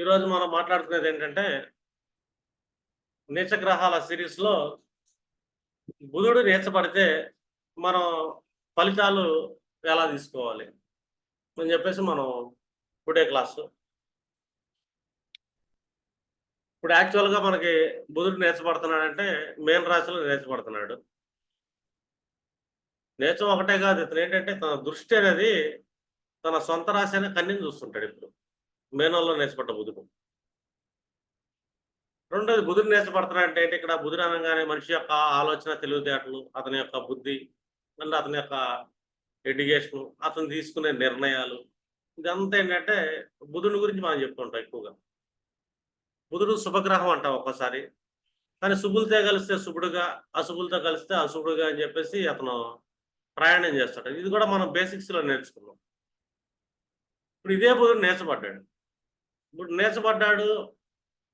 ఈరోజు మనం మాట్లాడుకునేది ఏంటంటే నీచగ్రహాల సిరీస్లో బుధుడు నీచపడితే మనం ఫలితాలు ఎలా తీసుకోవాలి అని చెప్పేసి మనం టుడే క్లాసు. ఇప్పుడు యాక్చువల్గా మనకి బుధుడు నేర్చబడుతున్నాడంటే మేన్ రాశిలో నేర్చబడుతున్నాడు నేర్చం ఒకటే కాదు ఇతను ఏంటంటే తన దృష్టి అనేది తన సొంత రాశి అనే కన్నీని చూస్తుంటాడు ఇప్పుడు. మేనల్లో నేర్చబడ్డ బుధుడు. రెండోది బుధుడు నేర్చబడుతున్నాడంటే అంటే ఇక్కడ బుధుడు అనగానే మనిషి యొక్క ఆలోచన తెలివితేటలు అతని యొక్క బుద్ధి మళ్ళీ అతని యొక్క ఎడ్యుకేషన్ అతను తీసుకునే నిర్ణయాలు. ఇదంతా ఏంటంటే బుధుడి గురించి మనం చెప్పుకుంటాం ఎక్కువగా. బుధుడు శుభగ్రహం అంటాం ఒక్కసారి. కానీ శుభులతో కలిస్తే శుభుడుగా అశుభులతో కలిస్తే అశుభుడుగా అని చెప్పేసి అతను ప్రయాణం చేస్తాడు. ఇది కూడా మనం బేసిక్స్లో నేర్చుకున్నాం. ఇప్పుడు ఇదే బుధుడు నేర్చబడ్డాడు. ఇప్పుడు నేర్చబడ్డాడు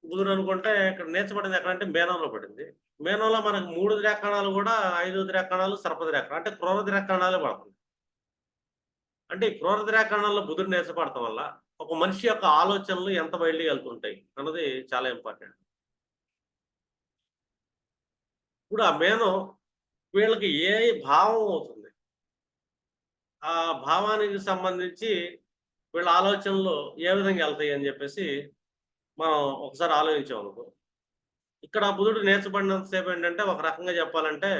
బుధుడు అనుకుంటే ఇక్కడ నేర్చబడింది ఎక్కడంటే మేనంలో పడింది. మేనంలో మనకు మూడు ద్రాక్షణాలు కూడా ఐదు ద్రాక్షణాలు సర్ప అంటే క్రూర ద్రాక్షణాలే పడుతుంది అంటే ఈ క్రూర ద్రాక్షణాల్లో బుధుడు నేర్చబడటం వల్ల ఒక మనిషి యొక్క ఆలోచనలు ఎంత బయటికి వెళ్తుంటాయి అన్నది చాలా ఇంపార్టెంట్. ఇప్పుడు ఆ మేనం వీళ్ళకి ఏ భావం అవుతుంది? ఆ భావానికి సంబంధించి వీళ్ళ ఆలోచనలు ఏ విధంగా వెళ్తాయి అని చెప్పేసి మనం ఒకసారి ఆలోచించాం అనుకో. ఇక్కడ బుధుడు నేర్చబడినంతసేపు ఏంటంటే ఒక రకంగా చెప్పాలంటే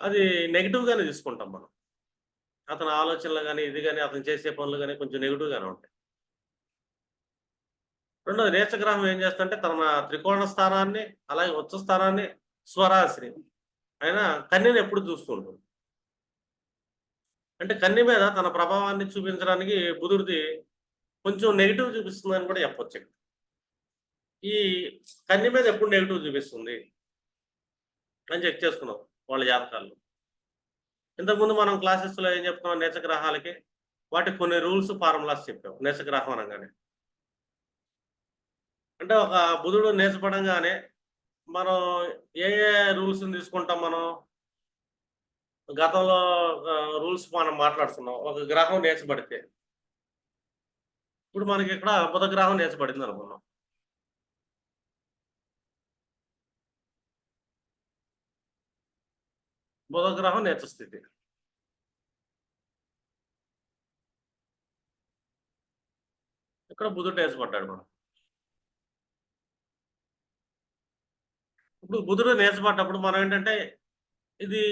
అది నెగిటివ్గానే తీసుకుంటాం మనం. అతని ఆలోచనలు కానీ ఇది కానీ అతను చేసే పనులు కానీ కొంచెం నెగిటివ్గానే ఉంటాయి. రెండోది నేర్చగ్రహం ఏం చేస్తుంటే తన త్రికోణ స్థానాన్ని అలాగే ఉచ్చ స్థానాన్ని స్వరాశిని ఆయన కన్యని ఎప్పుడు చూస్తూ ఉంటుంది. అంటే కన్ని మీద తన ప్రభావాన్ని చూపించడానికి బుధుడిది కొంచెం నెగిటివ్ చూపిస్తుందని కూడా చెప్పొచ్చు ఇక్కడ. ఈ కన్ని మీద ఎప్పుడు నెగిటివ్ చూపిస్తుంది అని చెక్ చేసుకున్నాం వాళ్ళ జాతకాల్లో. ఇంతకుముందు మనం క్లాసెస్లో ఏం చెప్తున్నాం? నేచగ్రహాలకి వాటి కొన్ని రూల్స్ ఫార్ములాస్ చెప్పాం. నేచగ్రహం అనగానే. అంటే ఒక బుధుడు నేర్చపడంగానే మనం ఏ ఏ రూల్స్ని తీసుకుంటాం మనం? గతంలో రూల్స్ మనం మాట్లాడుతున్నాం ఒక గ్రహం నేర్చబడితే. ఇప్పుడు మనకి ఇక్కడ బుధ గ్రహం నేర్చబడింది అనుకున్నాం. బుధ గ్రహం నేర్చ స్థితి ఇక్కడ బుధుడు నేర్చబడ్డాడు మనం. ఇప్పుడు బుధుడు నేర్చబడ్డప్పుడు మనం ఏంటంటే ఇది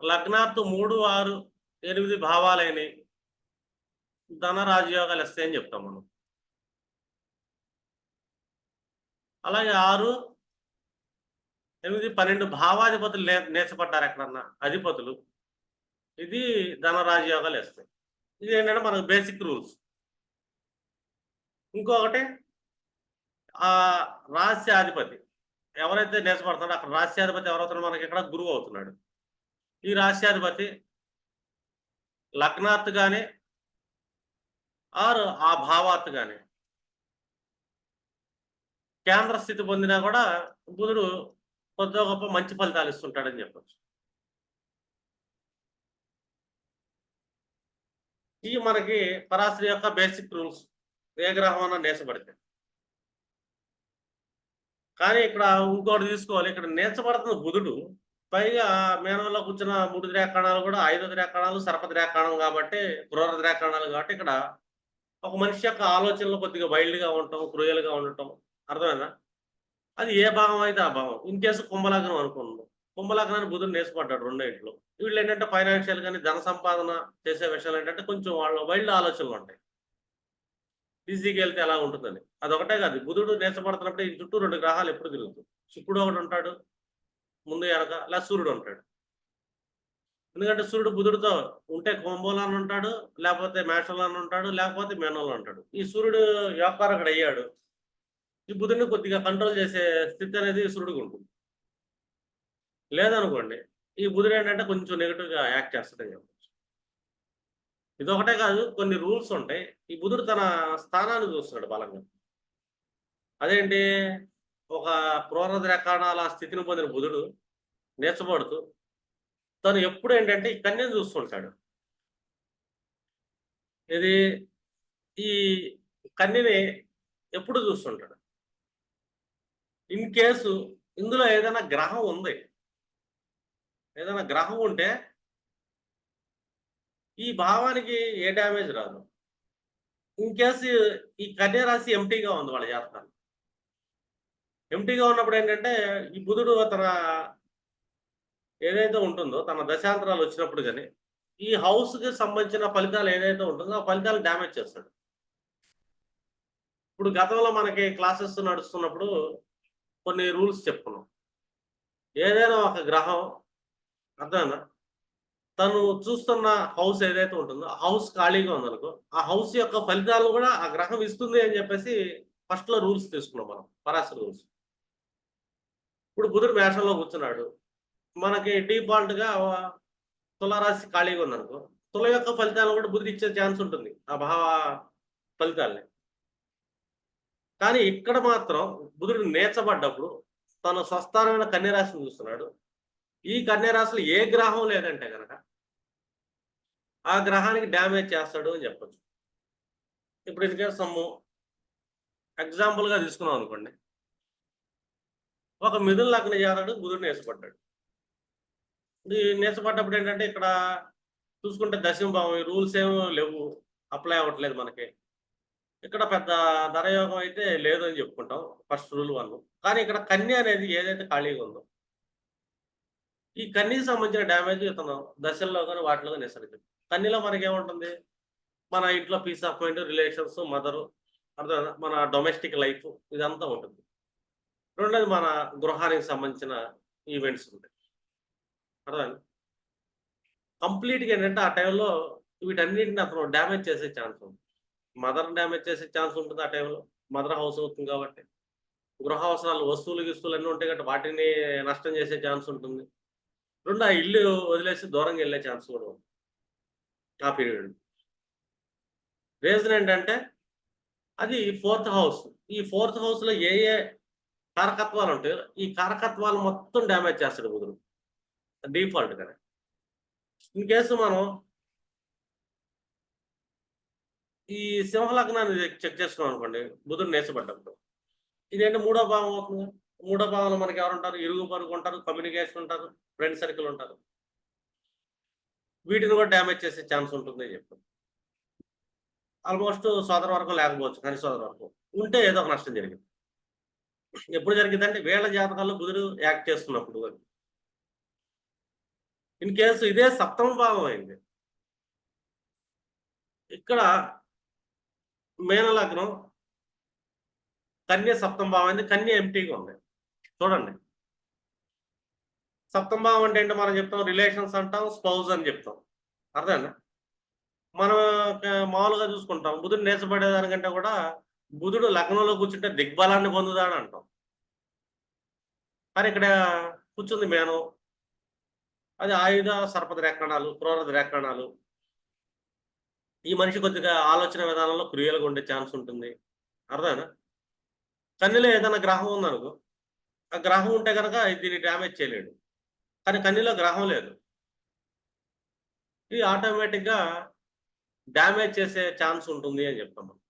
లగ్నాత్తు మూడు ఆరు ఎనిమిది భావాలైనవి ధన రాజయోగాలు వస్తాయని చెప్తాం మనం. అలాగే ఆరు ఎనిమిది పన్నెండు భావాధిపతులు నే నేర్చబడ్డారు ఎక్కడన్నా? అధిపతులు. ఇది ధన రాజయోగాలు వేస్తాయి. ఇది ఏంటంటే మనకు బేసిక్ రూల్స్ ఇంకొకటి ఆ రాస్యాధిపతి ఎవరైతే నేర్చబడుతున్నాడో అక్కడ రాస్యాధిపతి ఎవరవుతున్నాడో మనకి ఇక్కడ గురువు అవుతున్నాడు. ఈ రాశ్యాధిపతి లగ్నాత్ కానీ ఆరు ఆ భావాత్ కానీ కేంద్ర స్థితి పొందినా కూడా బుధుడు కొద్దిగా గొప్ప మంచి ఫలితాలు ఇస్తుంటాడని చెప్పచ్చు. ఇవి మనకి పరాశ్రీ యొక్క బేసిక్ రూల్స్ ఏ గ్రహం అన్న నేర్చబడితే. కానీ ఇక్కడ ఇంకోటి తీసుకోవాలి. ఇక్కడ నేర్చబడుతున్న బుధుడు పైగా మేనంలో కూర్చున్న మూడు ద్రాక్షణాలు కూడా ఐదు ద్రాక్షణాలు సర్ప ద్రాక్షణం కాబట్టి క్రూర ద్రాక్షణాలు కాబట్టి ఇక్కడ ఒక మనిషి యొక్క ఆలోచనలు కొద్దిగా వైల్డ్గా ఉండటం క్రూయల్గా ఉండటం అర్థమైనా అది ఏ భావం అయితే ఆ భావం ఇన్ కేసు కుంభలగ్నం అనుకున్నాం కుంభలగ్నాన్ని బుధుడు నేర్చుకుంటాడు రెండో ఇంట్లో వీళ్ళు ఏంటంటే ఫైనాన్షియల్ కానీ ధన సంపాదన చేసే విషయాలు ఏంటంటే కొంచెం వాళ్ళ వైల్డ్ ఆలోచనలు ఉంటాయి. ఈజీకి వెళ్తే ఎలా ఉంటుందని. అదొకటే కాదు. బుధుడు నేర్చబడుతున్నప్పుడు ఈ చుట్టూ రెండు గ్రహాలు ఎప్పుడు తిరుగుతుంది శుక్రుడు ఒకటి ఉంటాడు. ముందు ఎనక లేదా సూర్యుడు ఉంటాడు. ఎందుకంటే సూర్యుడు బుధుడితో ఉంటే కుంభంలో ఉంటాడు లేకపోతే మేషంలో ఉంటాడు లేకపోతే మేనంలో ఉంటాడు. ఈ సూర్యుడు వ్యాపారకుడు అయ్యాడు. ఈ బుధుడిని కొద్దిగా కంట్రోల్ చేసే స్థితి అనేది సూర్యుడికి ఉంటుంది. లేదనుకోండి ఈ బుధుడు ఏంటంటే కొంచెం నెగిటివ్గా యాక్ట్ చేస్తాడని చెప్పచ్చు. ఇదొకటే కాదు కొన్ని రూల్స్ ఉంటాయి. ఈ బుధుడు తన స్థానాన్ని చూస్తున్నాడు బలంగా. అదేంటి? ఒక క్రూర ద్రకాణాల స్థితిని పొందిన బుధుడు నేర్చబడుతూ తను ఎప్పుడు ఏంటంటే ఈ కన్యను చూస్తుంటాడు. ఇది ఈ కన్యని ఎప్పుడు చూస్తుంటాడు? ఇన్ కేసు ఇందులో ఏదైనా గ్రహం ఉంది. ఏదైనా గ్రహం ఉంటే ఈ భావానికి ఏ డ్యామేజ్ రాదు. ఇన్ కేసు ఈ కన్యరాశి ఎంటీగా ఉంది వాళ్ళ జాతకాలు ఎంటీగా ఉన్నప్పుడు ఏంటంటే ఈ బుధుడు తన ఏదైతే ఉంటుందో తన దశాంతరాలు వచ్చినప్పుడు కానీ ఈ హౌస్కి సంబంధించిన ఫలితాలు ఏదైతే ఉంటుందో ఆ ఫలితాలు డ్యామేజ్ చేస్తాడు. ఇప్పుడు గతంలో మనకి క్లాసెస్ నడుస్తున్నప్పుడు కొన్ని రూల్స్ చెప్పుకున్నాం. ఏదైనా ఒక గ్రహం అర్థమైనా తను చూస్తున్న హౌస్ ఏదైతే ఉంటుందో ఆ హౌస్ ఖాళీగా ఉందనుకో ఆ హౌస్ యొక్క ఫలితాలు కూడా ఆ గ్రహం ఇస్తుంది అని చెప్పేసి ఫస్ట్లో రూల్స్ తీసుకున్నాం మనం పరాశ రూల్స్. ఇప్పుడు బుధుడు మేషంలో కూర్చున్నాడు. మనకి డిఫాల్ట్గా తులారాశి ఖాళీగా ఉందనుకో తుల యొక్క ఫలితాలను కూడా బుధుడు ఇచ్చే ఛాన్స్ ఉంటుంది ఆ భావ ఫలితాల్ని. కానీ ఇక్కడ మాత్రం బుధుడు నేర్చబడ్డప్పుడు తన స్వస్థానమైన కన్యరాశిని చూస్తున్నాడు. ఈ కన్యరాశిలో ఏ గ్రహం లేదంటే కనుక ఆ గ్రహానికి డ్యామేజ్ చేస్తాడు అని చెప్పొచ్చు. ఇప్పుడు ఇది సమ్ము ఎగ్జాంపుల్గా తీసుకున్నాం అనుకోండి. ఒక మిథున లగ్న జాతకుడు బుధుడు నేర్చబడ్డాడు ఇది ఏంటంటే ఇక్కడ చూసుకుంటే దశమ భావం రూల్స్ ఏమో లేవు అప్లై అవ్వట్లేదు మనకి. ఇక్కడ పెద్ద ధరయోగం అయితే లేదు అని చెప్పుకుంటాం ఫస్ట్ రూల్ వన్. కానీ ఇక్కడ కన్య అనేది ఏదైతే ఖాళీగా ఉందో ఈ కన్నీకి సంబంధించిన డ్యామేజ్ ఇతను దశల్లో కానీ వాటిలో కానీ ఇస్తాడు కన్నీలో మనకి ఏముంటుంది మన ఇంట్లో peace of mind relations mother అర్థం మన డొమెస్టిక్ లైఫ్ ఇదంతా ఉంటుంది. రెండోది మన గృహానికి సంబంధించిన ఈవెంట్స్ ఉంటాయి. అర్థం కంప్లీట్గా ఏంటంటే ఆ టైంలో వీటన్నిటిని అతను డ్యామేజ్ చేసే ఛాన్స్ ఉంది. మదర్ డ్యామేజ్ చేసే ఛాన్స్ ఉంటుంది ఆ టైంలో. మదర్ హౌస్ అవుతుంది కాబట్టి. గృహ అవసరాలు వస్తువులు గిస్తువులు అన్నీ ఉంటాయి కాబట్టి వాటిని నష్టం చేసే ఛాన్స్ ఉంటుంది. రెండు ఆ ఇల్లు వదిలేసి దూరంగా వెళ్ళే ఛాన్స్ కూడా ఉంది. ఆ పీరియడ్ రీజన్ ఏంటంటే అది ఫోర్త్ హౌస్ ఈ ఫోర్త్ హౌస్లో ఏ ఏ కారకత్వాలు ఉంటాయి. ఈ కారకత్వాలు మొత్తం డ్యామేజ్ చేస్తాడు కుదురు డిఫాల్ట్ ఇన్ కేసు మనం ఈ సింహలగ్నాన్ని చెక్ చేసుకున్నాం అనుకోండి బుధుడు నేర్చబడ్డప్పుడు ఇదేంటి మూడో భావం అవుతుంది? మూడో భావంలో మనకి ఎవరు ఉంటారు? ఇరుగు పరుగు ఉంటారు కమ్యూనికేషన్ ఉంటారు ఫ్రెండ్ సర్కిల్ ఉంటారు. వీటిని కూడా డ్యామేజ్ చేసే ఛాన్స్ ఉంటుంది అని చెప్పారు ఆల్మోస్ట్ సోదర వరకు లేకపోవచ్చు కానీ సోదర వరకు ఉంటే ఏదో ఒక నష్టం జరిగింది. ఎప్పుడు జరిగిందంటే వేళ జాతకాల్లో బుధుడు యాక్ట్ చేస్తున్నప్పుడు ఇన్ కేసు ఇదే సప్తమ భావం అయింది. ఇక్కడ మేన లగ్నం కన్య సప్తమ భావం అయింది. కన్య ఎంటీగా ఉంది. చూడండి. సప్తమ భావం అంటే ఏంటో మనం చెప్తాం. రిలేషన్స్ అంటాం స్పౌజ్ అని చెప్తాం. అర్థండి మనం మామూలుగా చూసుకుంటాం. బుధుడు నేర్చబడేదానికంటే కూడా బుధుడు లగ్నంలో కూర్చుంటే దిగ్బలాన్ని పొందుతాడు అంటాం. కానీ ఇక్కడ కూర్చుంది మేను. అది ఆయుధ సర్పద రేఖణాలు క్రూరద రేఖణాలు ఈ మనిషి కొద్దిగా ఆలోచన విధానంలో క్రియలుగా ఉండే ఛాన్స్ ఉంటుంది. అర్థమేనా కన్నీలో ఏదైనా గ్రహం ఉందనుకో ఆ గ్రహం ఉంటే కనుక దీన్ని డ్యామేజ్ చేయలేడు. కానీ కన్నీలో గ్రహం లేదు. ఇది ఆటోమేటిక్గా డ్యామేజ్ చేసే ఛాన్స్ ఉంటుంది అని చెప్తాం మనం.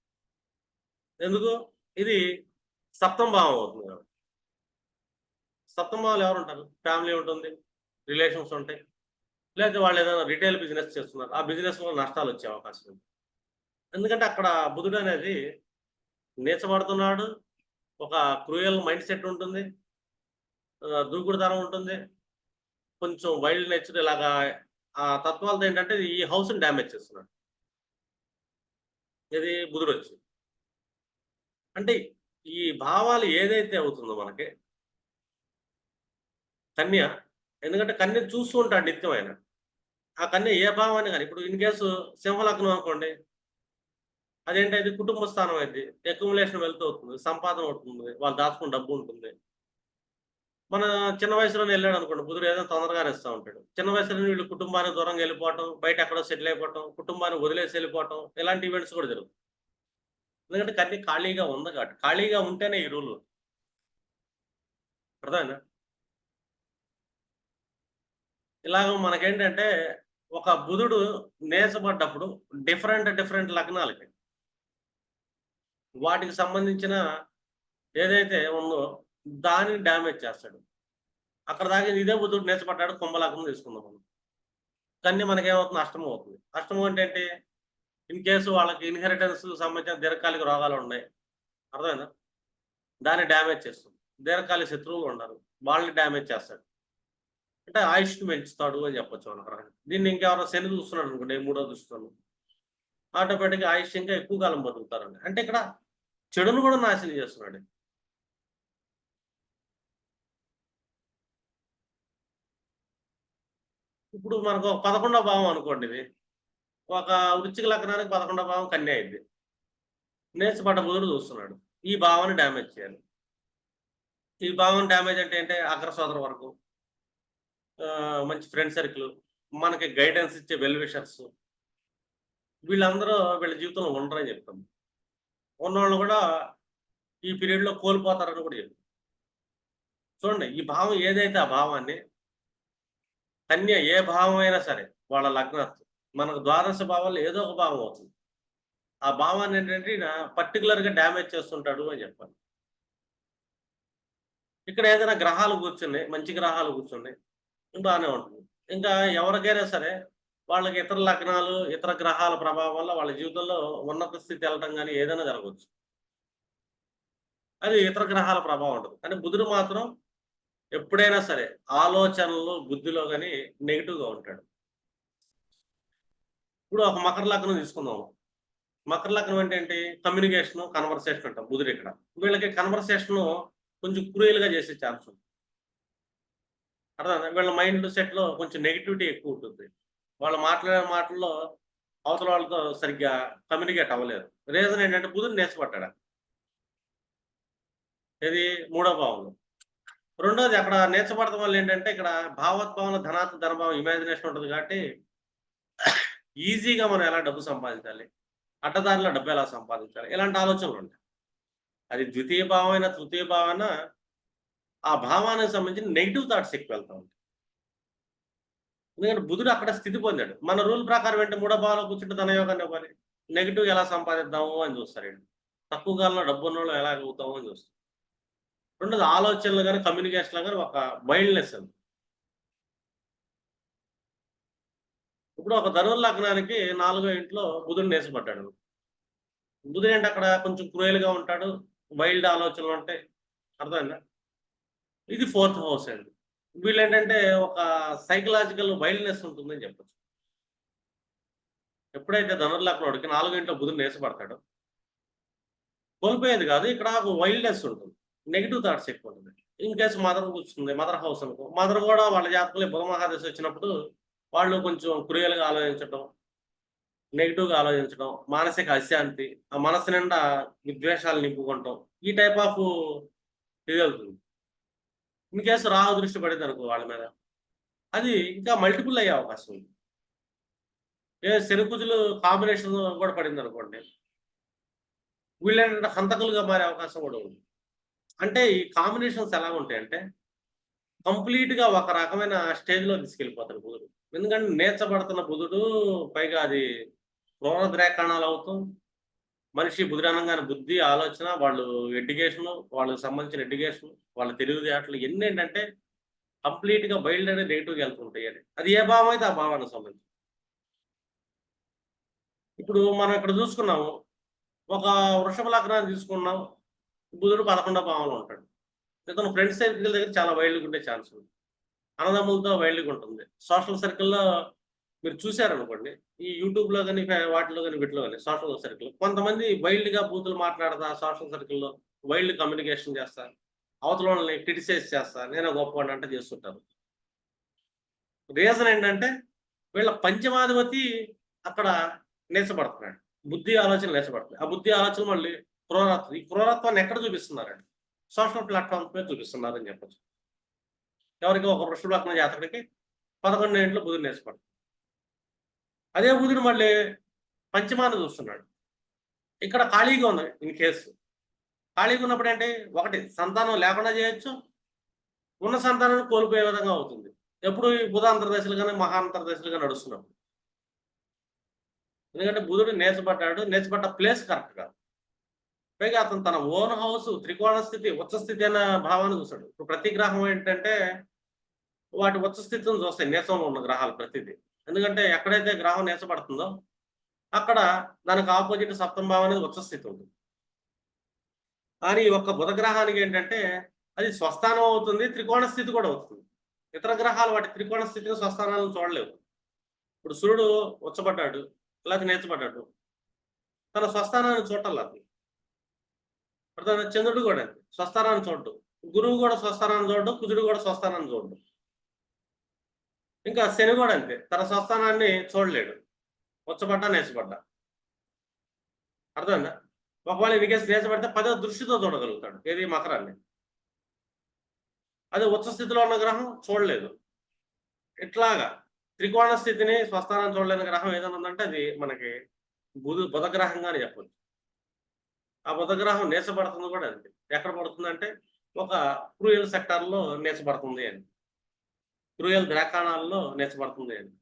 ఎందుకు? ఇది సప్తం భావం అవుతుంది కాబట్టి. సప్తం భావాలు ఎవరు ఉంటారు ఫ్యామిలీ ఉంటుంది రిలేషన్స్ ఉంటాయి లేదా వాళ్ళు ఏదైనా రిటైల్ బిజినెస్ చేస్తున్నారు ఆ బిజినెస్లో నష్టాలు వచ్చే అవకాశం ఉంది. ఎందుకంటే అక్కడ బుధుడు అనేది నేర్చబడుతున్నాడు ఒక క్రూయల్ మైండ్ సెట్ ఉంటుంది దూకుడుతనం ఉంటుంది కొంచెం వైల్డ్ నేచర్ ఇలాగా ఆ తత్వాలతో ఏంటంటే ఈ హౌస్ని డ్యామేజ్ చేస్తున్నాడు. ఇది బుధుడు వచ్చి. అంటే ఈ భావాలు ఏదైతే అవుతుందో మనకి కన్య ఎందుకంటే కన్య చూస్తూ ఉంటాడు నిత్యం ఆయన. ఆ కన్య ఏ భావాన్ని కానీ ఇప్పుడు ఇన్ కేసు సింహలగ్నం అనుకోండి అదేంటి అది కుటుంబ స్థానం అయితే అక్యుములేషన్ వెళ్తూ అవుతుంది సంపాదన అవుతుంది వాళ్ళు దాచుకున్న డబ్బు ఉంటుంది. మన చిన్న వయసులోనే వెళ్ళాడు అనుకోండి బుధుడు ఏదైనా తొందరగానే ఇస్తూ ఉంటాడు. చిన్న వయసులో వీళ్ళు కుటుంబానికి దూరంగా వెళ్ళిపోవటం బయట ఎక్కడో సెటిల్ అయిపోవటం కుటుంబాన్ని వదిలేసి వెళ్ళిపోవటం ఇలాంటి ఈవెంట్స్ కూడా జరుగుతాయి. ఎందుకంటే కన్నీ ఖాళీగా ఉంది కాబట్టి. ఖాళీగా ఉంటేనే ఈ రూల్. అర్థమైనా ఇలాగ మనకేంటంటే ఒక బుధుడు నేసపడ్డప్పుడు డిఫరెంట్ డిఫరెంట్ లగ్నాలకి వాటికి సంబంధించిన ఏదైతే ఉందో దానిని డ్యామేజ్ చేస్తాడు. అక్కడ దాకా ఇదే బుద్ధుడు నేర్చబడ్డాడు కుంభలగ్నం తీసుకుందాం మనం కానీ మనకేమవుతుంది? అష్టమం అవుతుంది. అష్టమం అంటే ఏంటి? ఇన్ కేసు వాళ్ళకి ఇన్హెరిటెన్స్ సంబంధించిన దీర్ఘకాలిక రోగాలు ఉన్నాయి. అర్థమైందా? దాన్ని డ్యామేజ్ చేస్తుంది. దీర్ఘకాలిక శత్రువులు ఉన్నారు వాళ్ళని డ్యామేజ్ చేస్తాడు. అంటే ఆయుష్ని పెంచుతాడు అని చెప్పొచ్చు మన దీన్ని ఇంకెవరైనా శని చూస్తున్నాడు అనుకోండి మూడో దృష్టిలో ఆటోమేటిక్గా ఆయుష్ ఇంకా ఎక్కువ కాలం బతుకుతారండి. అంటే ఇక్కడ చెడును కూడా నాశనం చేస్తున్నాడు. ఇప్పుడు మనకు ఒక పదకొండవ భావం అనుకోండి ఇది. ఒక వృచ్చిక లగ్నానికి పదకొండవ భావం కన్య అయింది. నేర్చబడ్డ బుధుడు చూస్తున్నాడు. ఈ భావాన్ని డ్యామేజ్ చేయాలి. ఈ భావం డ్యామేజ్ అంటే ఏంటంటే అగ్ర సోదర వరకు మంచి ఫ్రెండ్ సర్కిల్ మనకి గైడెన్స్ ఇచ్చే వెల్విషర్స్. వీళ్ళందరూ వీళ్ళ జీవితంలో ఉండరని చెప్తాం. ఉన్నవాళ్ళు కూడా ఈ పీరియడ్లో కోల్పోతారని కూడా చెప్తాం. చూడండి ఈ భావం ఏదైతే ఆ భావాన్ని కన్య ఏ భావం అయినా సరే వాళ్ళ లగ్నార్థం మనకు ద్వాదశ భావాలు ఏదో ఒక భావం అవుతుంది. ఆ భావాన్ని ఏంటంటే పర్టికులర్గా డ్యామేజ్ చేస్తుంటాడు అని చెప్పాలి. ఇక్కడ ఏదైనా గ్రహాలు కూర్చున్నాయి మంచి గ్రహాలు కూర్చున్నాయి బాగానే ఉంటుంది. ఇంకా ఎవరికైనా సరే వాళ్ళకి ఇతర లగ్నాలు ఇతర గ్రహాల ప్రభావం వల్ల వాళ్ళ జీవితంలో ఉన్నత స్థితి వెళ్ళటం కానీ ఏదైనా జరగవచ్చు. అది ఇతర గ్రహాల ప్రభావం ఉంటుంది. కానీ బుధుడు మాత్రం ఎప్పుడైనా సరే ఆలోచనలు బుద్ధిలో కానీ నెగిటివ్గా ఉంటాడు. ఇప్పుడు ఒక మకర లగ్నం తీసుకుందాం. మకర లగ్నం అంటే ఏంటి కమ్యూనికేషన్ కన్వర్సేషన్ అంటాం బుధుడు ఇక్కడ. వీళ్ళకి కన్వర్సేషన్ కొంచెం క్రూయల్గా చేసే ఛాన్స్ ఉంది. అర్థం వీళ్ళ మైండ్ సెట్లో కొంచెం నెగిటివిటీ ఎక్కువ ఉంటుంది. వాళ్ళు మాట్లాడే మాటల్లో అవతల వాళ్ళతో సరిగ్గా కమ్యూనికేట్ అవ్వలేదు. రీజన్ ఏంటంటే బుధుడు నేర్చబడ్డాడు. ఇది మూడో భావంలో రెండోది అక్కడ నేర్చబడటం వల్ల ఏంటంటే ఇక్కడ భావోద్భావన ధనాత్మ ధనభావం ఇమాజినేషన్ ఉంటుంది కాబట్టి ఈజీగా మనం ఎలా డబ్బు సంపాదించాలి? అడ్డదారిలో డబ్బు ఎలా సంపాదించాలి? ఇలాంటి ఆలోచనలు ఉంటాయి. అది ద్వితీయ భావం అయినా తృతీయ భావం అయినా ఆ భావానికి సంబంధించిన నెగిటివ్ థాట్స్ ఎక్కువ వెళ్తా ఉంటాయి. ఎందుకంటే బుధుడు అక్కడ స్థితి పొందాడు. మన రూల్ ప్రకారం ఏంటి? మూడో భావంలో కూర్చుంటే ధనయోగాన్ని ఇవ్వాలి. నెగిటివ్ ఎలా సంపాదిద్దాము అని చూస్తారు వీళ్ళు. తక్కువ కాలంలో డబ్బు ఉన్న వాళ్ళు ఎలా అవుతాము అని చూస్తారు. రెండోది ఆలోచనలు కానీ కమ్యూనికేషన్లు కానీ ఒక మైల్డ్నెస్ అది ఇప్పుడు ఒక ధనుర్ లగ్నానికి నాలుగో ఇంట్లో బుధుడు నేసపడ్డాడు బుధుడు ఏంటి అక్కడ కొంచెం క్రూయల్గా ఉంటాడు వైల్డ్ ఆలోచనలు ఉంటాయి. అర్థమైందా? ఇది ఫోర్త్ హౌస్ అండి. వీళ్ళు ఏంటంటే ఒక సైకలాజికల్ వైల్డ్నెస్ ఉంటుందని చెప్పచ్చు. ఎప్పుడైతే ధనుర్లగ్నోడికి నాలుగో ఇంట్లో బుధుడు నేసపడతాడో కోల్పోయేది కాదు ఇక్కడ ఒక వైల్డ్నెస్ ఉంటుంది. నెగిటివ్ థాట్స్ ఎక్కువ ఉంటుంది ఇన్ కేసు మదర్ కూర్చుంది మదర్ హౌస్ అనుకో మదర్ కూడా వాళ్ళ జాతకంలో బుధ మహాదశ వచ్చినప్పుడు వాళ్ళు కొంచెం క్రూయల్గా ఆలోచించడం నెగిటివ్గా ఆలోచించడం మానసిక అశాంతి ఆ మనసు నిండా విద్వేషాలు నింపుకుంటాం ఈ టైప్ ఆఫ్ ఇది వెళ్తుంది ఇన్ కేసు రాహు దృష్టి పడింది అనుకో వాళ్ళ మీద. అది ఇంకా మల్టిపుల్ అయ్యే అవకాశం ఉంది. ఏ శనికుజులు కాంబినేషన్ కూడా పడింది అనుకోండి. వీళ్ళు హంతకులుగా మారే అవకాశం కూడా ఉంది. అంటే ఈ కాంబినేషన్స్ ఎలా ఉంటాయంటే కంప్లీట్గా ఒక రకమైన స్టేజ్లో తీసుకెళ్ళిపోతారు కుదురు ఎందుకంటే నేర్చబడుతున్న బుధుడు పైగా అది క్రోరద్రేకణాలు అవుతాం మనిషి బుధిరానంగా బుద్ధి ఆలోచన వాళ్ళు ఎడ్యుకేషన్ వాళ్ళకి సంబంధించిన ఎడ్యుకేషన్ వాళ్ళ తెలివితేటలు ఎన్ని ఏంటంటే కంప్లీట్గా బయలుదేరి అనేది నెగిటివ్గా వెళ్తుంటాయి అని. అది ఏ భావం అయితే ఆ భావానికి సంబంధించి. ఇప్పుడు మనం ఇక్కడ చూసుకున్నాము ఒక వృషభ లగ్నాన్ని తీసుకున్నాం బుధుడు పదకొండో భావంలో ఉంటాడు. ఇతను ఫ్రెండ్స్ సర్కిల్ దగ్గర చాలా వైల్డ్గా ఉండే ఛాన్స్ ఉంది. అన్నదమ్ములతో వైల్డ్గా ఉంటుంది. సోషల్ సర్కిల్లో మీరు చూశారనుకోండి ఈ యూట్యూబ్లో కానీ వాటిలో కానీ వీటిలో కానీ సోషల్ సర్కిల్ కొంతమంది వైల్డ్గా బూతులు మాట్లాడతా సోషల్ సర్కిల్లో వైల్డ్ కమ్యూనికేషన్ చేస్తా అవతల వాళ్ళని క్రిటిసైజ్ చేస్తా నేను గొప్పవాడిని అంటే చేస్తుంటారు. రీజన్ ఏంటంటే వీళ్ళ పంచమాధిపతి అక్కడ నేర్చబడుతున్నాడు బుద్ధి ఆలోచన నేర్చబడుతుంది ఆ బుద్ధి ఆలోచన మళ్ళీ క్రూరత్వం ఈ క్రూరత్వాన్ని ఎక్కడ చూపిస్తున్నారండి? సోషల్ ప్లాట్ఫామ్స్ మీద చూపిస్తున్నారని చెప్పచ్చు. ఎవరికి ఒక వృషభ లగ్న జాతకుడికి పదకొండు ఇంట్లో బుధుడు నేర్చుకోండి. అదే బుధుడు మళ్ళీ పంచమాన్ని చూస్తున్నాడు. ఇక్కడ ఖాళీగా ఉంది ఇన్ కేసు. ఖాళీగా ఉన్నప్పుడు అంటే ఒకటి సంతానం లేకుండా చేయొచ్చు. ఉన్న సంతానాన్ని కోల్పోయే విధంగా అవుతుంది. ఎప్పుడు ఈ బుధాంతర్దశలు కానీ మహాంతర్దశలు కానీ నడుస్తున్నప్పుడు. ఎందుకంటే బుధుడు నేర్చబడ్డాడు. నేర్చబడ్డ ప్లేస్ కరెక్ట్ కాదు. పైగా అతను తన ఓన్ హౌస్ త్రికోణ స్థితి ఉచ్చస్థితి అన్న భావాన్ని చూస్తాడు ఇప్పుడు ప్రతి గ్రహం ఏంటంటే వాటి ఉచ్చస్థితిని చూస్తాయి నేసంలో ఉన్న గ్రహాలు ప్రతిదీ. ఎందుకంటే ఎక్కడైతే గ్రహం నేసపడుతుందో అక్కడ దానికి ఆపోజిట్ సప్తం భావం అనేది ఉచ్చస్థితి ఉంది ఉంటుంది. కానీ ఈ ఒక్క బుధ గ్రహానికి ఏంటంటే అది స్వస్థానం అవుతుంది త్రికోణ స్థితి కూడా అవుతుంది. ఇతర గ్రహాలు వాటి త్రికోణ స్థితిని స్వస్థానాలను చూడలేవు. ఇప్పుడు సూర్యుడు ఉచ్చబడ్డాడు లేకపోతే నేర్చబడ్డాడు తన స్వస్థానాన్ని చూడాలి అది ప్రధాన చంద్రుడు కూడా అంతే. స్వస్థానాన్ని చూడడు. గురువు కూడా స్వస్థానాన్ని చూడడు కుజుడు కూడా స్వస్థానాన్ని చూడడు. ఇంకా శని కూడా అంతే. తన స్వస్థానాన్ని చూడలేడు. వచ్చబడ్డా నేసపడ్డా అర్థమైందా? ఒకవేళ ఇన్కేస్ నేసపడితే పదో దృష్టితో చూడగలుగుతాడు ఏది మకరాన్ని. అదే ఉచ్చ స్థితిలో ఉన్న గ్రహం చూడలేదు. ఇట్లాగా త్రికోణ స్థితిని స్వస్థానం చూడలేని గ్రహం ఏదైనా ఉందంటే అది మనకి బుధ బుధ గ్రహంగా అని చెప్పొచ్చు. ఆ బుధగ్రహం నేసపడుతుంది కూడా అంతే ఎక్కడ పడుతుంది అంటే ఒక క్రూయల్ సెక్టార్లో నేసపడుతుంది అని క్రూయల్ ద్రాకాణాల్లో నేర్చబడుతుంది అని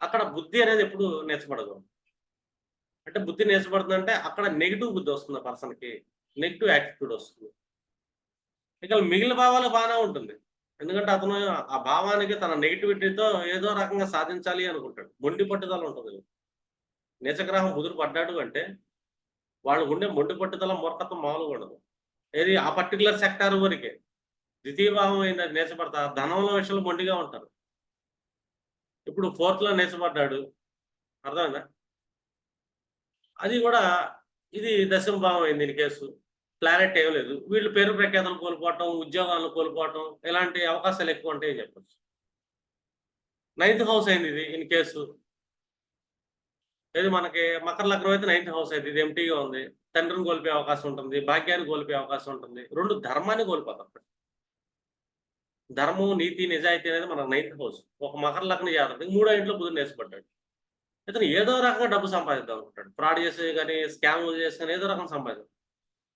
అక్కడ బుద్ధి అనేది ఎప్పుడు నేర్చబడదు అంటే బుద్ధి నేర్చబడుతుంది అంటే అక్కడ నెగిటివ్ బుద్ధి వస్తుంది పర్సన్కి. నెగిటివ్ యాటిట్యూడ్ వస్తుంది. ఇక మిగిలిన భావాలు బాగానే ఉంటుంది. ఎందుకంటే అతను ఆ భావానికి తన నెగిటివిటీతో ఏదో రకంగా సాధించాలి అనుకుంటాడు. మొండి పట్టుదల ఉంటుంది. నేచగ్రహం బుధుడు పడ్డాడు అంటే వాళ్ళు ఉండే మొండి పట్టుదల మూర్ఖత్వం మామూలుగా ఉండదు. ఏది? ఆ పర్టికులర్ సెక్టార్ వరకే. ద్వితీయ భావం అయింది అది ధనంలో విషయంలో మొండిగా ఉంటారు. ఇప్పుడు ఫోర్త్లో నేర్చబడ్డాడు అర్థమైందా? అది కూడా ఇది దశమ భావం అయింది దీని కేసు? క్లారిటీ ఏం లేదు. వీళ్ళు పేరు ప్రఖ్యాతలు కోల్పోవటం ఉద్యోగాలను కోల్పోవటం ఇలాంటి అవకాశాలు ఎక్కువ ఉంటాయని చెప్పచ్చు. నైన్త్ హౌస్ అయింది ఇది? In case. ఇది మనకి మకర లగ్నం అయితే నైన్త్ హౌస్ అయితే ఇది ఎంటీగా ఉంది. తండ్రిని కోల్పోయే అవకాశం ఉంటుంది భాగ్యాన్ని కోల్పోయే అవకాశం ఉంటుంది. రెండు ధర్మాన్ని కోల్పోతాం. ధర్మం నీతి నిజాయితీ అనేది మనకు నైన్త్ హౌస్. ఒక మకర లగ్న జాతకుడు మూడో ఇంట్లో బుధుడు నేర్చుకుంటాడు ఇతను ఏదో రకంగా డబ్బు సంపాదిద్దాం అనుకుంటాడు. ఫ్రాడ్ చేసి కానీ స్కామ్ చేసి కానీ ఏదో రకం సంపాదిద్దాం.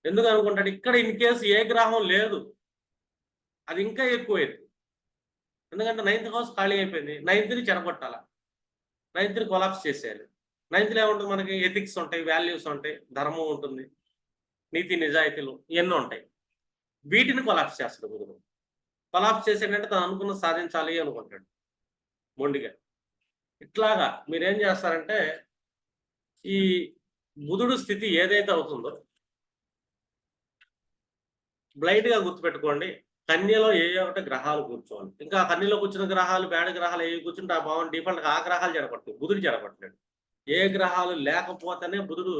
ఎందుకు అనుకుంటాడు? ఇక్కడ ఇన్ కేసు ఏ గ్రహం లేదు. అది ఇంకా ఎక్కువైంది. ఎందుకంటే నైన్త్ హౌస్ ఖాళీ అయిపోయింది. నైన్త్ని చెడగొట్టాల? నైన్త్ని కొలాప్స్ చేసేయాలి. నైన్త్లో ఏముంటుంది మనకి ఎథిక్స్ ఉంటాయి వాల్యూస్ ఉంటాయి ధర్మం ఉంటుంది నీతి నిజాయితీలు ఎన్నో ఉంటాయి. వీటిని కొలాప్స్ చేస్తాడు బుధుడు. కొలాప్స్ చేసేటంటే తను అనుకున్న సాధించాలి అనుకుంటాడు మొండిగా ఇట్లాగా మీరేం చేస్తారంటే ఈ బుధుడు స్థితి ఏదైతే అవుతుందో బ్లైట్గా గుర్తుపెట్టుకోండి కన్యలో ఏ ఒకటి గ్రహాలు కూర్చోవాలి. ఇంకా కన్యలో కూర్చున్న గ్రహాలు బ్యాడ్ గ్రహాలు ఏ కూర్చుంటే ఆ భావన డిఫాల్ట్ ఆ గ్రహాలు జరగబడుతుంది బుధుడు జరగబట్టలేడు ఏ గ్రహాలు లేకపోతేనే బుధుడు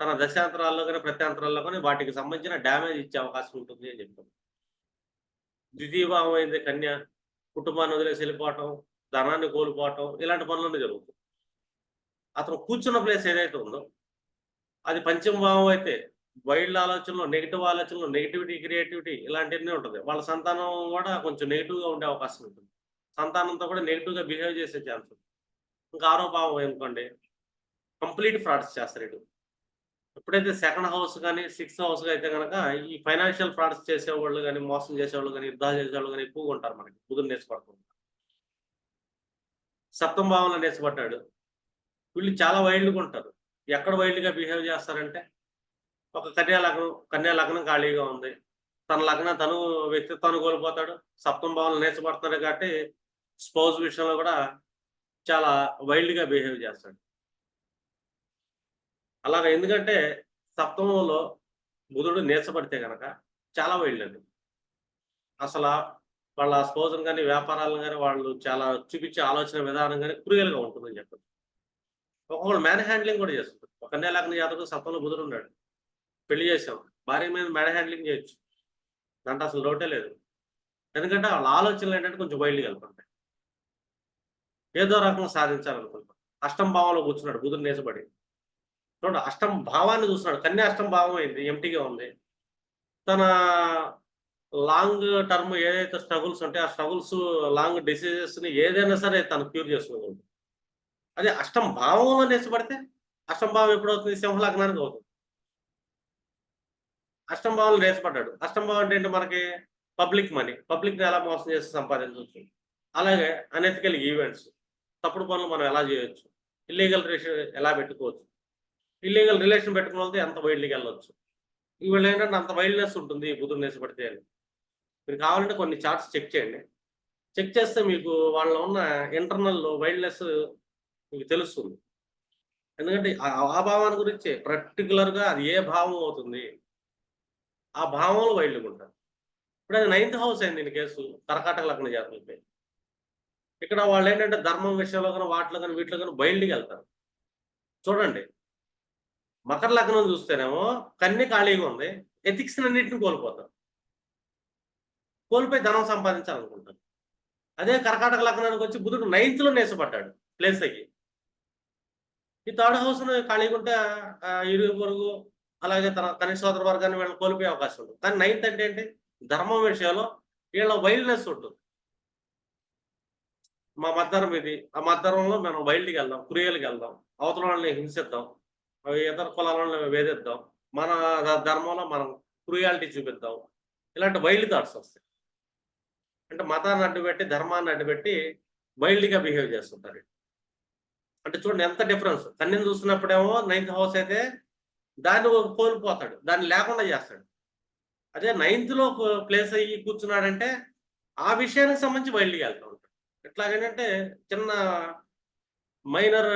తన దశాంతరాల్లో కానీ ప్రత్యాంతరాల్లో కానీ వాటికి సంబంధించిన డ్యామేజ్ ఇచ్చే అవకాశం ఉంటుంది అని చెప్తాను ద్వితీయ భావం అయింది కన్య కుటుంబాన్ని వదిలేసి వెళ్ళిపోవటం ధనాన్ని కోల్పోవటం ఇలాంటి పనులన్నీ జరుగుతుంది అతను కూర్చున్న ప్లేస్ ఏదైతే ఉందో అది పంచమభావం అయితే వైల్డ్ ఆలోచనలో నెగిటివ్ ఆలోచనలో నెగిటివిటీ క్రియేటివిటీ ఇలాంటివన్నీ ఉంటుంది. వాళ్ళ సంతానం కూడా కొంచెం నెగిటివ్గా ఉండే అవకాశం ఉంటుంది. సంతానంతో కూడా నెగిటివ్గా బిహేవ్ చేసే ఛాన్స్ ఉంది. ఇంకా ఆరో భావం అనుకోండి కంప్లీట్ ఫ్రాడ్స్ చేస్తారు ఇటు ఎప్పుడైతే సెకండ్ హౌస్ కానీ సిక్స్త్ హౌస్ అయితే కనుక ఈ ఫైనాన్షియల్ ఫ్రాడ్స్ చేసేవాళ్ళు కానీ మోసం చేసేవాళ్ళు కానీ యుద్ధాలు చేసేవాళ్ళు కానీ ఎక్కువగా ఉంటారు మనకి. బుధుడు నేర్చుపడుతుంది సప్తం భావంలో నేర్చబడ్డాడు. వీళ్ళు చాలా వైల్డ్గా ఉంటారు. ఎక్కడ వైల్డ్గా బిహేవ్ చేస్తారంటే ఒక కన్యా లగ్నం కన్యా లగ్నం ఖాళీగా ఉంది. తన లగ్నం తను వ్యక్తిత్వాన్ని కోల్పోతాడు. సప్తం భావంలో నేర్చబడుతున్నాడు కాబట్టి స్పౌజ్ విషయంలో కూడా చాలా వైల్డ్గా బిహేవ్ చేస్తాడు. అలాగా ఎందుకంటే సప్తమంలో బుధుడు నేర్చబడితే కనుక చాలా వైల్డ్ అసలు వాళ్ళ స్పోజన్ కానీ వ్యాపారాలను కానీ వాళ్ళు చాలా చూపించే ఆలోచన విధానం కానీ క్రూయల్గా ఉంటుందని చెప్పచ్చు. ఒక్కొక్కరు మ్యాన్ హ్యాండ్లింగ్ కూడా చేస్తుంది ఒక కన్యా జాతకు సప్తంలో బుధుడు ఉన్నాడు. పెళ్ళి చేసాం భార్య మీద మ్యాన్ హ్యాండ్లింగ్ చేయొచ్చు. దాంట్లో అసలు డౌటే లేదు. ఎందుకంటే వాళ్ళ ఆలోచనలు ఏంటంటే కొంచెం వైల్డ్గా వెళ్తుంటాయి. ఏదో రకంగా సాధించాలనుకుంటాం అష్టం భావంలో కూర్చున్నాడు బుధుడు నేసబడి చూడండి అష్టం భావాన్ని చూస్తున్నాడు. కన్యా అష్టం భావం అయింది ఎంటీగా ఉంది. తన లాంగ్ టర్మ్ ఏదైతే స్ట్రగుల్స్ ఉంటాయి ఆ స్ట్రగుల్స్ లాంగ్ డిసీజెస్ని ఏదైనా సరే తను క్యూర్ చేసుకోగలదు అదే అష్టం భావంలో నేర్చబడితే అష్టం భావం ఎప్పుడు అవుతుంది సింహలగ్నానికి అవుతుంది. అష్టం భావంలో నేర్చబడ్డాడు అష్టం భావం అంటే ఏంటి మనకి? Public money. పబ్లిక్ ఎలా మోసం చేసి సంపాదించవచ్చు? అలాగే అనెథికల్ ఈవెంట్స్. తప్పుడు పనులు మనం ఎలా చేయొచ్చు? ఇల్లీగల్ రేషన్ ఎలా పెట్టుకోవచ్చు? ఇల్లీగల్ రిలేషన్ పెట్టుకున్న వాళ్ళతో ఎంత వైల్డ్కి వెళ్ళొచ్చు? వీళ్ళు ఏంటంటే అంత వైల్డ్నెస్ ఉంటుంది బుధుడు నేసపడితే అని. మీరు కావాలంటే కొన్ని చార్ట్స్ చెక్ చేయండి. చెక్ చేస్తే మీకు వాళ్ళ ఉన్న ఇంటర్నల్ వైల్డ్నెస్ మీకు తెలుస్తుంది. ఎందుకంటే ఆ ఆ భావాన్ని గురించి పర్టికులర్గా అది ఏ భావం అవుతుంది? ఆ భావంలో వైల్డ్గా ఉంటారు. ఇప్పుడు అది నైన్త్ హౌస్ అయింది దీని కేసు తరకాట లగ్న జాతకులపై ఇక్కడ వాళ్ళు ఏంటంటే ధర్మం విషయంలో కానీ వాటిలో కానీ వీటిలో కానీ బయలుకి వెళ్తారు. చూడండి. మకర లగ్నం చూస్తేనేమో కన్ని ఖాళీగా ఉంది ఎథిక్స్ అన్నింటిని కోల్పోతారు. కోల్పోయి ధనం సంపాదించాలనుకుంటారు. అదే కర్కాటక లగ్నానికి వచ్చి బుధుడు నైన్త్లో నేసపడ్డాడు ప్లేస్ అయ్యి ఈ థర్డ్ హౌస్ ఖాళీగా ఉంటే ఇరుగు పొరుగు అలాగే తన కనిష్ట సోదర వర్గాన్ని వీళ్ళని కోల్పోయే అవకాశం ఉంటుంది. కానీ నైన్త్ అంటే ఏంటి? ధర్మం విషయంలో వీళ్ళ వైల్డ్నెస్ ఉంటుంది. మా మద్దరం ఇది. ఆ మద్దరంలో మనం వైల్డ్కి వెళ్దాం కురియలకి వెళ్దాం అవతల వాళ్ళని హింసిద్దాం ఇతర కులాలను వేధిద్దాం. మన ధర్మంలో మనం క్రూయాలిటీ చూపిద్దాం. ఇలాంటి వైల్డ్ థాట్స్ వస్తాయి. అంటే మతాన్ని అడ్డుపెట్టి ధర్మాన్ని అడ్డుపెట్టి వైల్డ్గా బిహేవ్ చేస్తుంటారు అంటే చూడండి ఎంత డిఫరెన్స్. కన్యను చూసినప్పుడేమో నైన్త్ హౌస్ అయితే దాన్ని కోల్పోతాడు. దాన్ని లేకుండా చేస్తాడు. అదే నైన్త్లో ప్లేస్ అయ్యి కూర్చున్నాడంటే ఆ విషయానికి సంబంధించి వైల్డ్గా వెళ్తూ ఉంటాడు. ఎట్లాగంటే చిన్న మైనర్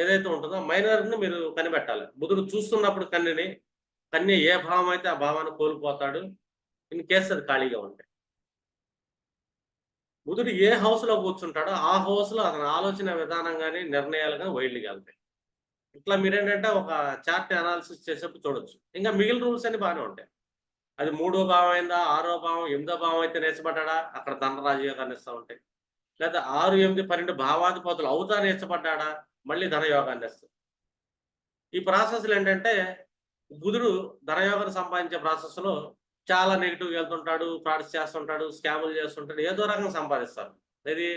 ఏదైతే ఉంటుందో మైనర్ని మీరు కనిపెట్టాలి. బుధుడు చూస్తున్నప్పుడు కన్యని కన్య ఏ భావం అయితే ఆ భావాన్ని కోల్పోతాడు? ఇన్ కేసు అది ఖాళీగా ఉంటాయి బుధుడు ఏ హౌస్లో కూర్చుంటాడో ఆ హౌస్లో అతని ఆలోచన విధానం కానీ నిర్ణయాలు కానీ వైల్డ్గా వెళ్తాయి. ఇట్లా మీరేంటంటే ఒక చార్ట్ అనాలిసిస్ చేసేప్పుడు చూడొచ్చు. ఇంకా మిగిలిన రూల్స్ అన్ని బాగానే ఉంటాయి. అది మూడో భావం అయిందా? ఆరో భావం? ఎనిమిదో భావం అయితే నేర్చబడ్డా అక్కడ ధనరాజయోగాన్ని ఇస్తూ ఉంటాయి. లేదా ఆరు ఎనిమిది పన్నెండు భావాధిపతులు అవుతా ఇచ్చబడ్డాడా? మళ్ళీ ధనయోగాన్ని ఇస్తాయి ఈ ప్రాసెస్లు ఏంటంటే బుధుడు ధనయోగాన్ని సంపాదించే ప్రాసెస్లో చాలా నెగిటివ్ వెళ్తుంటాడు ఫ్రాడ్స్ చేస్తుంటాడు స్కాములు చేస్తుంటాడు ఏదో రకంగా సంపాదిస్తారు. అది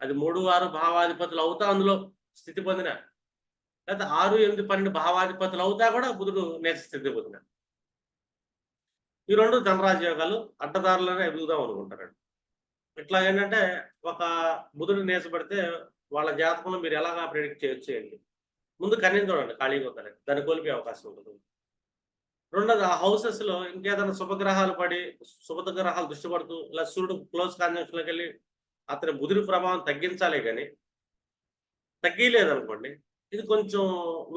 అది మూడు ఆరు భావాధిపతులు అవుతా అందులో స్థితి పొందిన. లేదా ఆరు ఎనిమిది పన్నెండు భావాధిపతులు అవుతా కూడా బుధుడు నెక్స్ట్ స్థితి పొందిన. ఈ రెండు ధనరాజయోగాలు అడ్డదారులనే ఎదుగుదాం అనుకుంటారండి. ఇట్లా ఏంటంటే ఒక బుధుడు నేర్చబడితే వాళ్ళ జాతకంలో మీరు ఎలాగా ప్రిడిక్ట్ చేయొచ్చు ఏంటి? ముందు కన్యను చూడండి ఖాళీగా దాన్ని కోల్పోయే అవకాశం ఉంటుంది. రెండోది ఆ హౌసెస్లో ఇంకేదైనా శుభగ్రహాలు పడి శుభగ్రహాలు దృష్టి పడుతూ ఇలా సూర్యుడు క్లోజ్ కాంజంక్షన్లోకి వెళ్ళి అతని బుధుడి ప్రభావం తగ్గించాలే కానీ తగ్గిలేదనుకోండి ఇది కొంచెం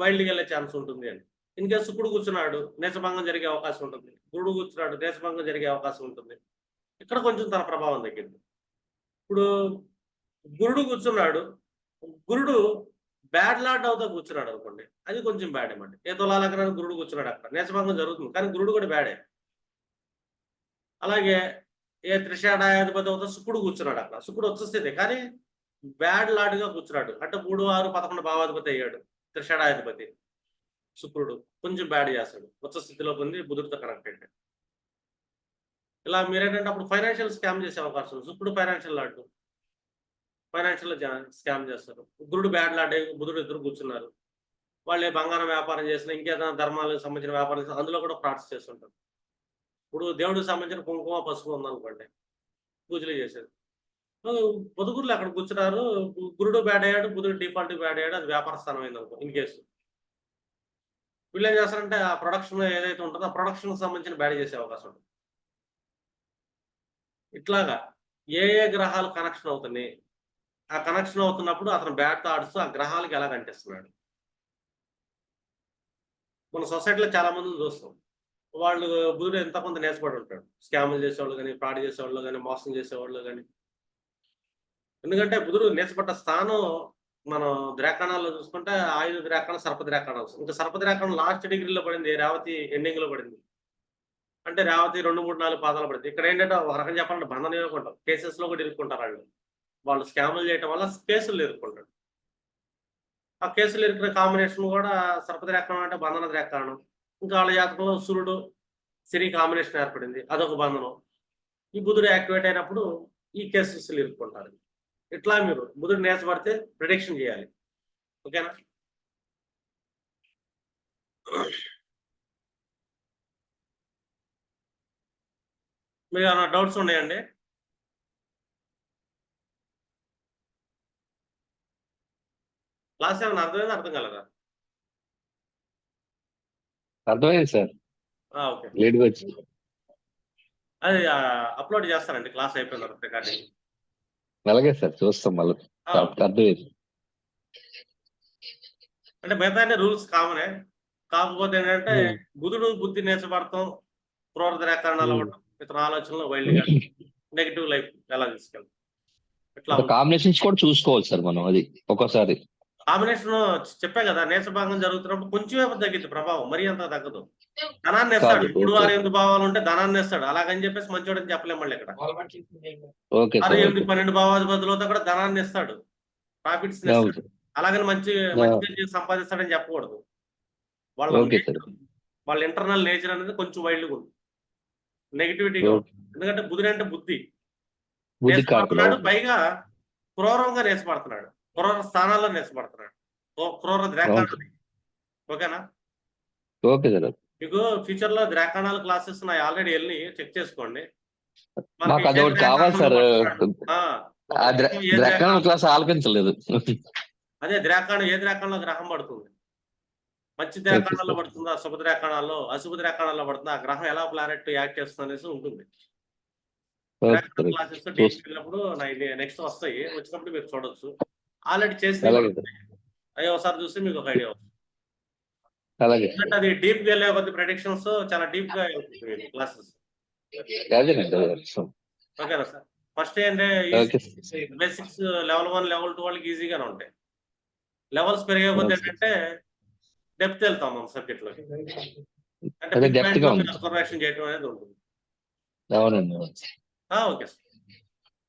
వైల్డ్కి వెళ్ళే ఛాన్స్ ఉంటుంది అని ఇంకా శుకుడు కూర్చున్నాడు నేసభంగం జరిగే అవకాశం ఉంటుంది. గురుడు కూర్చున్నాడు నేసభంగం జరిగే అవకాశం ఉంటుంది. ఇక్కడ కొంచెం తన ప్రభావం తగ్గింది. ఇప్పుడు గురుడు కూర్చున్నాడు. గురుడు బ్యాడ్ లాడ్ అవుతా కూర్చున్నాడు అనుకోండి. అది కొంచెం బ్యాడ్ అనమాట ఏ తొలాలకరాని గురుడు కూర్చున్నాడు అక్కడ. నేచభంగం జరుగుతుంది. కానీ గురుడు కూడా బ్యాడే అలాగే ఏ త్రిషాడాయాధిపతి అవుతా శుక్రుడు కూర్చున్నాడు అక్కడ. శుక్రుడు వచ్చేస్తే కానీ బ్యాడ్ లాడ్గా కూర్చున్నాడు. అంటే మూడు ఆరు పదకొండు భావాధిపతి అయ్యాడు త్రిషాడాధిపతి శుక్రుడు. కొంచెం బ్యాడ్ చేస్తాడు. వచ్చే స్థితిలో పొంది బుధుడితో కనెక్ట్ అయ్యాడు ఇలా మీరేంటంటే అప్పుడు ఫైనాన్షియల్ స్కామ్ చేసే అవకాశం ఉంది. శుక్రుడు ఫైనాన్షియల్ లాడ్ ఫైనాన్షియల్ స్కామ్ చేస్తారు. గురుడు బ్యాడ్ లాడ్ బుధుడు ఇద్దరు కూర్చున్నారు. వాళ్ళు బంగారం వ్యాపారం చేసిన ఇంకేదైనా ధర్మాలకు సంబంధించిన వ్యాపారం చేసిన అందులో కూడా ఫ్రాడ్స్ చేస్తుంటారు. ఇప్పుడు దేవుడికి సంబంధించిన కుంకుమ పసుపు ఉందనుకోండి. పూజలు చేసేది. బుధుగురులు అక్కడ కూర్చున్నారు. గురుడు బ్యాడ్ అయ్యాడు బుధుడు డిఫాల్ట్ బ్యాడ్ అయ్యాడు అది వ్యాపార స్థానం అయింది అనుకో ఇన్ కేసు వీళ్ళు ఏం చేస్తారంటే ఆ ప్రొడక్షన్ ఏదైతే ఉంటుందో ఆ ప్రొడక్షన్ సంబంధించిన బ్యాడ్ చేసే అవకాశం ఉంటుంది. ఇట్లాగా ఏ ఏ గ్రహాలు కనెక్షన్ అవుతున్నాయి? ఆ కనెక్షన్ అవుతున్నప్పుడు అతను బ్యాట్ థాట్స్ ఆ గ్రహాలకి ఎలా కనిపిస్తున్నాడు? మన సొసైటీలో చాలా మందిని చూస్తాం. వాళ్ళు బుధుడు ఎంత కొంత నేర్చబడి ఉంటాడు స్కాములు చేసేవాళ్ళు కానీ ఫ్రాడ్ చేసేవాళ్ళు కానీ మోసం చేసేవాళ్ళు కానీ ఎందుకంటే బుధుడు నేర్చబడ్డ స్థానం మనం ద్రాకణాల్లో చూసుకుంటే ఆయుధ ద్రాకణం సర్ప ద్రాకణం ఇంకా సర్ప ద్రాకణం లాస్ట్ డిగ్రీలో పడింది రేవతి ఎండింగ్లో పడింది. అంటే రేవతి రెండు మూడు నాలుగు పాదాలు పడింది ఇక్కడ ఏంటంటే ఒక రకం చెప్పాలంటే బంధన ఇవ్వకుంటారు కేసెస్లో కూడా ఇరుక్కుంటారు వాళ్ళు. వాళ్ళు స్కాములు చేయటం వల్ల కేసులు ఎదుర్కొంటారు ఆ కేసులు ఎదుర్కొనే కాంబినేషన్ కూడా సర్పద్రేక్షణం అంటే బంధన రేఖనం ఇంకా వాళ్ళ జాతకంలో సూర్యుడు సిరి కాంబినేషన్ ఏర్పడింది. అదొక బంధనం. ఈ బుధుడు యాక్టివేట్ అయినప్పుడు ఈ కేసెస్ ఇరుక్కుంటారు. ఇట్లా మీరు బుధుడు నేర్చబడితే ప్రిడిక్షన్ చేయాలి. ఓకేనా? మీకు ఏమైనా డౌట్స్ ఉన్నాయండి? క్లాస్ ఏమైనా అర్థమైంది? అర్థం కలదా? అర్థమైంది సార్. ఓకే. లేట్గా అది అప్లోడ్ చేస్తానండి. క్లాస్ అయిపోయిన తర్వాత రికార్డింగ్. అలాగే సార్. చూస్తాం మళ్ళీ. అర్థమైంది. అంటే మిగతా రూల్స్ కామనే. కాకపోతే ఏంటంటే. బుధుడు బుద్ధి నేర్చబడతాం క్రూర రేఖరణాలు Hmm. అవ్వడం ఇతర ఆలోచనలు వైల్డ్గా నెగిటివ్ లైఫ్ ఎలా తీసుకెళ్తాం ఇట్లా కాంబినేషన్స్ కూడా చూసుకోవాలి సార్ మనం అది ఒక్కోసారి. కాంబినేషన్ చెప్పే కదా నేచ భాగం జరుగుతున్నప్పుడు కొంచెమే తగ్గింది ప్రభావం మరీ అంత తగ్గదు. ధనాన్ని వేస్తాడు ఓకే. ఆరు ఎనిమిది భావాలు ఉంటే ధనాన్ని వేస్తాడు అలాగని చెప్పేసి మంచోడని చెప్పలేం మళ్ళీ ఇక్కడ. ఆరు ఎనిమిది. పన్నెండు భావాధిపతులతో కూడా ధనాన్ని ఇస్తాడు ప్రాఫిట్స్. అలాగని మంచి మంచి సంపాదిస్తాడని చెప్పకూడదు. వాళ్ళ వాళ్ళ ఇంటర్నల్ నేచర్ అనేది కొంచెం వైల్డ్గా ఉంది నెగిటివిటీగా ఎందుకంటే బుధుడు అంటే బుద్ధి. కాకుండా పైగా క్రూరంగా నేర్చబడుతున్నాడు. క్రూర స్థానాల్లో నేర్చబడుతున్నాడు. క్రూ- క్రూర ద్రాకాణాలు ఓకేనా? ఓకే సార్ మీకు ఫ్యూచర్లో ద్రాకాణాల క్లాసెస్ నా ఆల్రెడీ వెళ్ళి చెక్ చేసుకోండి. అదొకటి కావాలి సార్ ద్రాకాణం- క్లాస్ ఆలపించలేదు అదే ద్రాకాణం ఏ ద్రాకాణంలో గ్రహం పడుతుంది? మంచి sir. పడుతుందా శుభ ద్రాకాణాల్లో అశుభ పడుతుందా ఆ గ్రహం ఎలా ప్లానెట్ యాక్ట్ చేస్తుంది అనేసి ఉంటుంది. క్లాసెస్ చూస్- వెళ్ళినప్పుడు నెక్స్ట్ వస్తాయి. వచ్చినప్పుడు మీరు చూడొచ్చు. ఆల్రెడీ చేసి. అవి ఒకసారి చూస్తే మీకు ఒక ఐడియా వస్తుంది. అలాగే. ఎందుకంటే అది డీప్గా వెళ్ళే కొద్ది ప్రెడిక్షన్స్ చాలా డీప్గా వెళ్తుంది క్లాసెస్. ఓకేనా sir. First okay. Basics level one level two వాళ్ళకి ఈజీగానే ఉంటాయి. లెవెల్స్ పెరిగే కొద్ది. ఏంటంటే డెప్త్ వెళ్తాం మనం సబ్జెక్ట్లో ఉంది. అబ్జర్వేషన్ చేయడం అనేది ఉంటుంది. అవునండి ఓకే సార్.